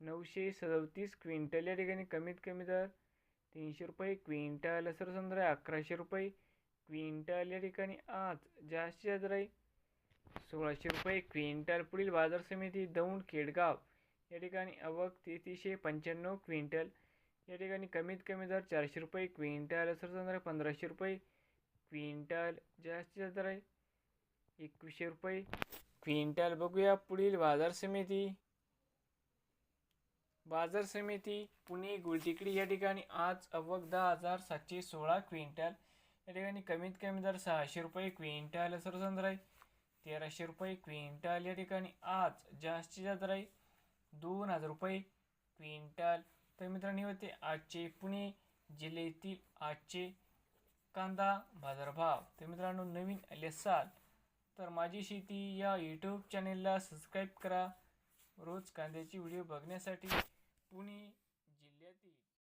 नऊशे सदतीस क्विंटल या ठिकाणी कमीत कमी दर तीनशे रुपये क्विंटल सर समजा अकराशे रुपये क्विंटल या ठिकाणी आज जास्तीत जास्त आहे सोळाशे रुपये क्विंटल पुढील बाजार समिती दौंड खेडगाव या ठिकाणी अवक तेहतीसशे पंच्याण्णव क्विंटल या ठिकाणी कमीत कमी दर चारशे रुपये क्विंटल सरसंद्र पंधराशे रुपये क्विंटल जास्तीत जास्त दर एकवीसशे रुपये. क्विंटल बघूया पुढील बाजार समिती. बाजार समिती पुणे गुलटेकडी या ठिकाणी आज अवघ दहा हजार सातशे सोळा क्विंटल. या ठिकाणी कमीत कमी दर सहाशे रुपये क्विंटल सरसंद्र आहे तेराशे रुपये क्विंटल या ठिकाणी आज जास्तीत जास्त आहे दोन हजार रुपये क्विंटल. तर मित्रांनी होते आजचे पुणे जिल्ह्यातील आजचे कांदा बाजारभाव. तर मित्रांनो नवीन आले असाल तर माझी शेती या यूट्यूब चॅनेलला सबस्क्राईब करा. रोज कांद्याची व्हिडिओ बघण्यासाठी 뿐이